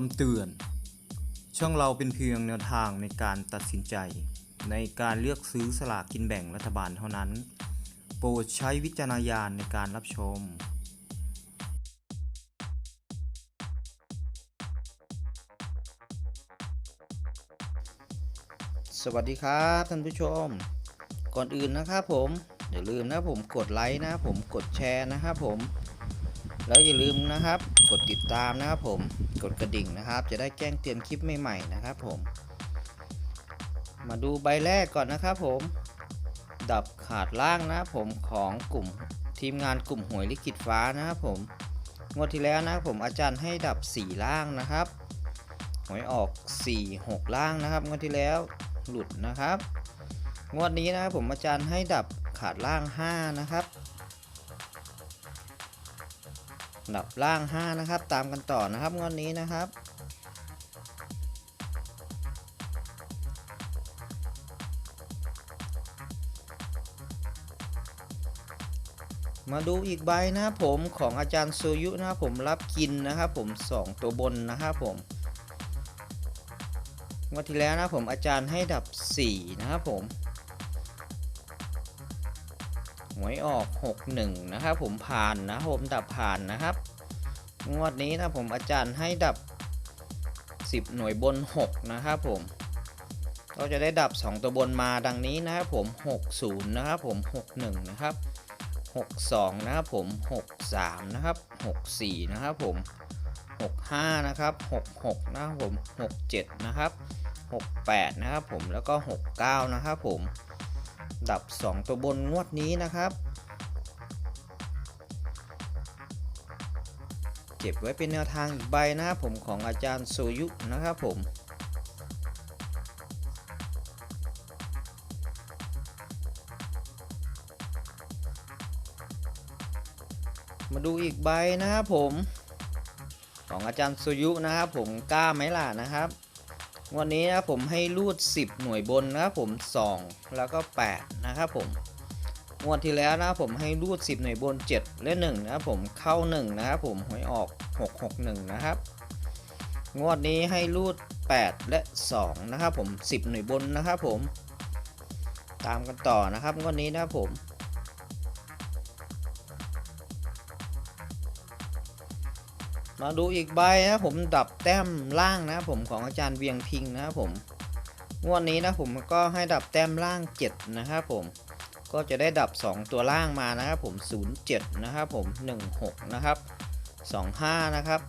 คำเตือน ช่องเราเป็นเพียงแนวทางในการตัดสินใจ ในการเลือกซื้อสลากกินแบ่งรัฐบาลเท่านั้น โปรดใช้วิจารณญาณในการรับชม สวัสดีครับท่านผู้ชม ก่อนอื่นนะครับผมอย่าลืมนะผมกดไลค์นะผมกดแชร์นะครับผม แล้วอย่าลืมนะครับ กดติดตามนะครับผมกดกระดิ่งนะครับ จะได้แจ้งเตือนคลิปใหม่ๆนะครับผม มาดูใบแรกก่อนนะครับผม ดับขาดล่างนะครับผมของกลุ่มทีมงานกลุ่มหวยลิขิตฟ้านะครับผมงวดที่แล้วนะครับผมอาจารย์ให้ดับ 4 ล่างนะครับหวยออก 4 6 ล่างนะครับงวดที่แล้วหลุดนะครับ งวดนี้นะครับผมอาจารย์ให้ดับขาดล่าง 5 นะครับ ดับล่าง 5 นะครับ ตามกันต่อนะครับงวดนี้นะครับ มาดูอีกใบนะครับผมของอาจารย์โซยุนะครับผมรับกินนะครับผม 2 ตัวบนนะครับผมงวดที่แล้วนะผมอาจารย์ให้ดับ 4 นะครับผม หวยออก 61 นะครับผมผ่านนะผมดับผ่านนะครับ งวดนี้นะผมอาจารย์ให้ดับ 10 หน่วยบน 6 นะครับผมก็จะได้ดับ 2 ตัวบนมาดังนี้นะครับผม 60 นะครับผม 61 นะครับ 62 นะครับผม 63 นะครับ 64 นะครับผม 65 นะครับ 66 นะครับผม 67 นะครับ 68 นะครับผมแล้วก็ 69 นะครับผม ดับ 2 ตัวบนงวดนี้นะครับ เก็บไว้เป็นแนวทางอีกใบนะครับผมของอาจารย์โซยุนะครับผมมาดูอีกใบนะครับผม ของอาจารย์สุยุนะครับผมกล้าไหมล่ะนะครับ วันนี้นะผมให้รูด 10 หน่วยบนนะครับผม 2 แล้วก็ 8 นะครับผมงวดที่แล้วนะผมให้รูด 10 หน่วยบน 7 และ 1 นะครับผมเข้า 1 นะครับผมหวยออก 661 นะครับ งวดนี้ให้รูด 8 และ 2 นะครับผม 10 หน่วยบนนะครับผม ตามกันต่อนะครับงวดนี้นะครับผม มาดูอีกใบนะผมดับแต้มล่างนะผมของอาจารย์เวียงพิงนะครับผมงวดนี้นะผมก็ให้ดับแต้มล่าง 7 นะครับผมก็จะได้ดับ 2 ตัวล่างมานะครับผม07นะครับผม16นะครับ25นะครับ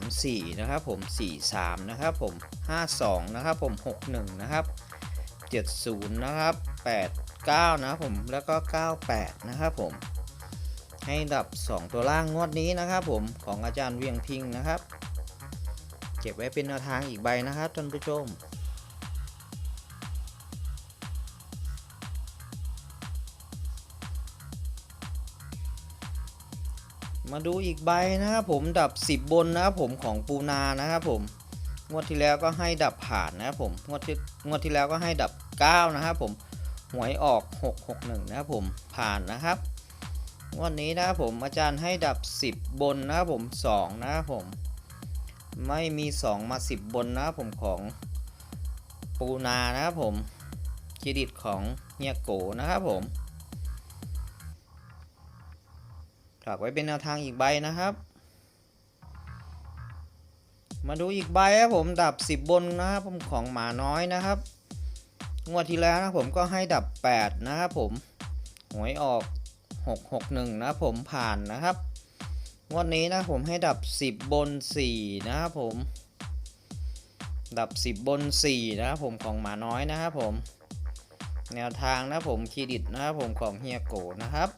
34นะครับผม43นะครับผม52นะครับผม61นะครับ70นะครับ89นะครับผมแล้วก็98นะครับผม ให้ดับ 2 ตัวล่างงวดนี้นะครับผมของอาจารย์เวียงพิงนะครับ เก็บไว้เป็นแนวทางอีกใบนะครับท่านผู้ชมมาดูอีกใบนะครับผมดับ 10 บนนะครับผมของปูนานะครับผมงวดที่แล้วก็ให้ดับผ่านนะครับผมงวดที่งวดที่แล้วก็ให้ดับ 9 นะครับผมหวยออก 661 นะครับผมผ่านนะครับ วันนี้นะครับผมอาจารย์ให้ดับ 10 บนนะครับผม 2 นะครับผม ไม่มี 2 มา 10 บนนะครับผมของปูนานะครับผมเครดิตของเฮียโกนะครับผมฝากไว้เป็นแนวทางอีกใบนะครับ มาดูอีกใบครับผมดับ 10 บนนะครับผมของหมาน้อยนะครับงวดที่แล้วนะผมก็ให้ดับ 8 นะครับผมหวยออก 661 นะผมผ่านนะครับงวดนี้นะผมให้ดับ 10 บน 4 นะครับผม ดับ 10 บน 4 นะครับผมของหมาน้อยนะครับผม แนวทางนะผมเครดิตนะครับผมของเฮียโกนะครับ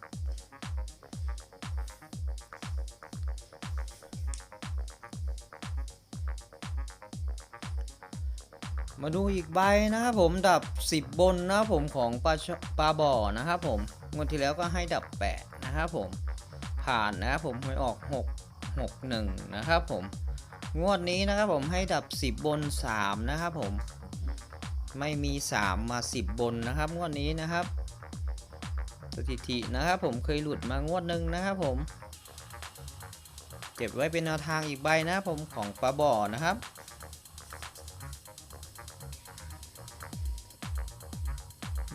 มาดูอีกใบนะครับผมดับ 10 บนนะครับผมของปลาปลาบ่อนะครับผมงวดที่แล้วก็ให้ดับ 8 นะครับผมผ่านนะครับผมหวยออก 6 6 1 นะครับผมงวดนี้นะครับผมให้ดับ 10 บน 3 นะครับผมไม่มี 3 มา 10 บนนะครับ งวดนี้นะครับสถิตินะครับผมเคยหลุดมางวดหนึ่งนะครับผม เก็บไว้เป็นแนวทางอีกใบนะครับผมของปลาบ่อนะครับ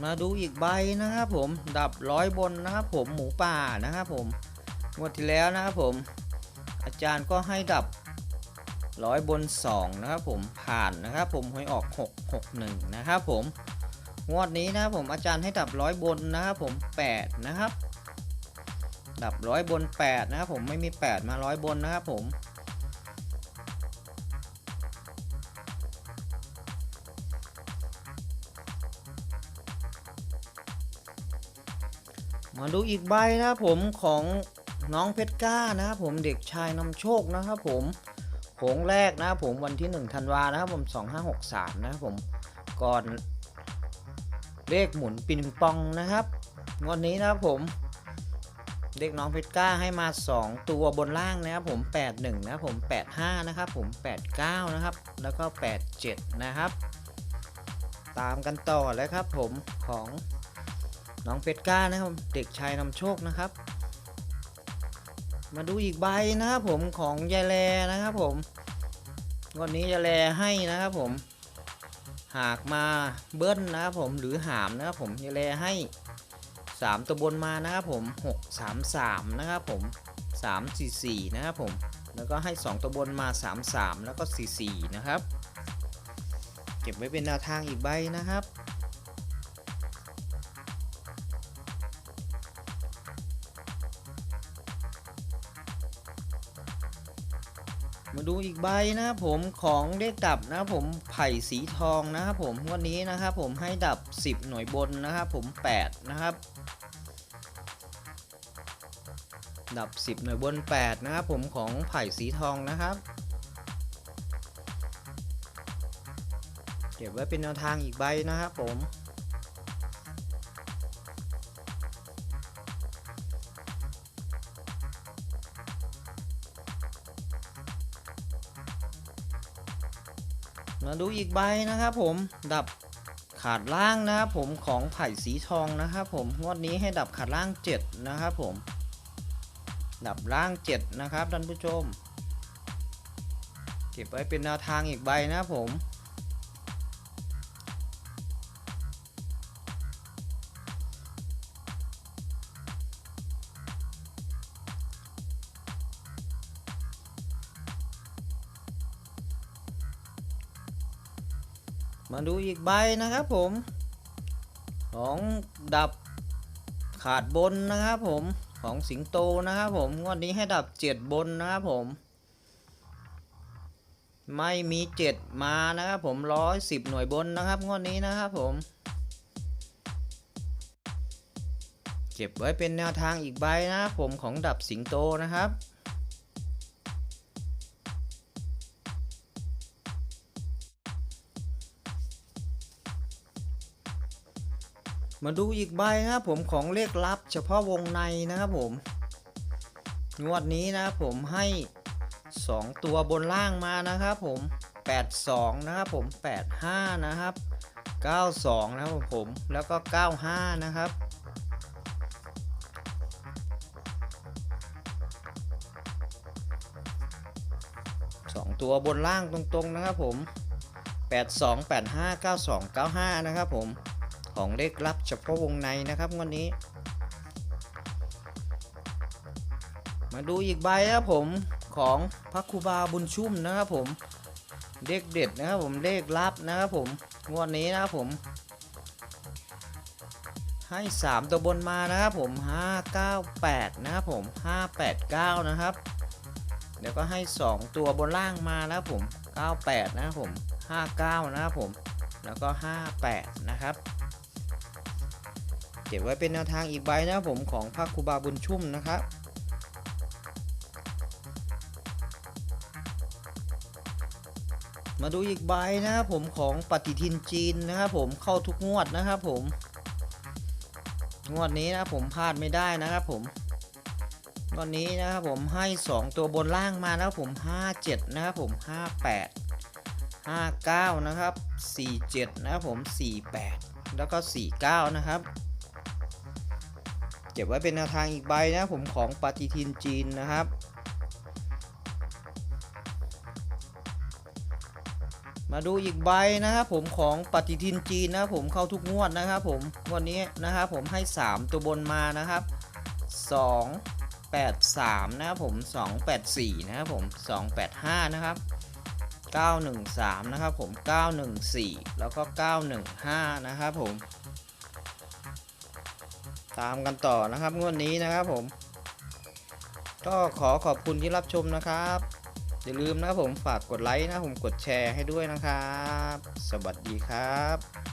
มาดูอีกใบนะครับผมดับร้อยบนนะครับผมหมูป่านะครับผมงวดที่แล้วนะครับผม อาจารย์ก็ให้ดับร้อยบน 2 นะครับผมผ่านนะครับผมหวยออก 661 นะครับผมงวดนี้นะครับผมอาจารย์ให้ดับร้อยบนนะครับผม 8 นะครับ ดับร้อยบน 8 นะครับผมไม่มี 8 มาร้อยบนนะครับผม มาดูอีกใบนะครับผมของน้องเพชรก้านะครับผมเด็กชายนำโชคนะครับผมโขงแรกนะครับผมวันที่1ธันวานะครับผม2563นะครับผมก่อนเลขหมุนปิงปองนะครับงวันนี้นะครับผมเด็กน้องเพชรก้าให้มา 2 ตัวบนล่างนะครับผม 81 นะครับผม 85 นะครับผม 89 นะครับ แล้วก็ 87 นะครับ ตามกันต่อเลยครับผมของ น้องเพชรก้านะครับ เด็กชายนำโชคนะครับ มาดูอีกใบนะครับผมของยายแลนะครับผมวันนี้ยายแลให้นะครับผม หากมาเบิ้ลนะครับผมหรือหามนะครับผมยายแลให้3ตัวบนมานะครับผม6 3 3นะครับผม3 4 4นะครับผมแล้วก็ให้2ตัวบนมา3 3แล้วก็4 4นะครับ เก็บไว้เป็นแนวทางอีกใบนะครับ มาดูอีกใบนะครับผมของเลขดับนะครับผมไผ่สีทองนะครับผมวันนี้นะครับผมให้ดับ 10 หน่วยบนนะครับผม 8 นะครับ ดับ 10 หน่วยบน 8 นะครับผมของไผ่สีทองนะครับเก็บไว้เป็นแนวทางอีกใบนะครับผม มาดูอีกใบนะครับผมดับขาดล่างนะครับผมของไผ่สีทองนะครับผมงวดนี้ให้ดับขาดล่าง 7 นะครับผม ดับล่าง 7 นะครับท่านผู้ชม เก็บไว้เป็นแนวทางอีกใบนะครับผม มาดูอีกใบนะครับผมของดับขาดบนนะครับผมของสิงโตนะครับผมงวดนี้ให้ดับ7บนนะครับผม ไม่มี7มานะครับผมร้อยสิบหน่วยบนนะครับงวดนี้นะครับผม เก็บไว้เป็นแนวทางอีกใบนะครับผมของดับสิงโตนะครับ มาดูอีกใบนะครับผมของเลขลับ เฉพาะวงในนะครับผม งวดนี้นะครับผมให้ 2 ตัวบนล่างมานะครับผม 82 นะครับผม 85 นะครับ 92 นะครับผมแล้วก็ 95 นะครับสองตัวบนล่างตรงๆนะครับผม 82 85 92 95 นะครับผม ของเลขลับเฉพาะวงในนะครับงวันนี้ มาดูอีกใบนะครับผมของพระครูบาบุญชุ่มนะครับผมเลขเด็ดนะครับผมเลขลับนะครับผมงวดนี้นะครับผม ให้ 3 ตัวบนมานะครับผม 598 นะครับผม 589 นะครับเดี๋ยวก็ให้ 2 ตัวบนล่างมานะครับผม 98 นะครับผม 59 นะครับผม แล้วก็ 58 นะครับ เก็บไว้เป็นแนวทางอีกใบนะครับผมของพระครูบาบุญชุ่มนะครับมาดูอีกใบนะครับผมของปฏิทินจีนนะครับผมเข้าทุกงวดนะครับผม งวดนี้นะผมพลาดไม่ได้นะครับผมงวดนี้นะครับผมให้ 2 ตัวบนล่างมานะครับผม 57 นะครับผม 58 59 นะครับ 47 นะครับผม 48 แล้วก็ 49 นะครับ ก็บไว้เป็นแนวทางอีกใบนะผมของปฏิทินจีนนะครับมาดูอีกใบนะครับผมของปฏิทินจีนนะผมเข้าทุกงวดนะครับผมงวดนี้นะครับผมให้ 3 ตัวบนมานะครับ 2 8 3 นะครับผม 284 นะครับผม 285 นะครับ 913 นะครับผม 914 แล้วก็ 915 นะครับผม ตามกันต่อนะครับงวดนี้นะครับผม ก็ขอขอบคุณที่รับชมนะครับ อย่าลืมนะครับผมฝากกดไลค์นะผมกดแชร์ให้ด้วยนะครับ สวัสดีครับ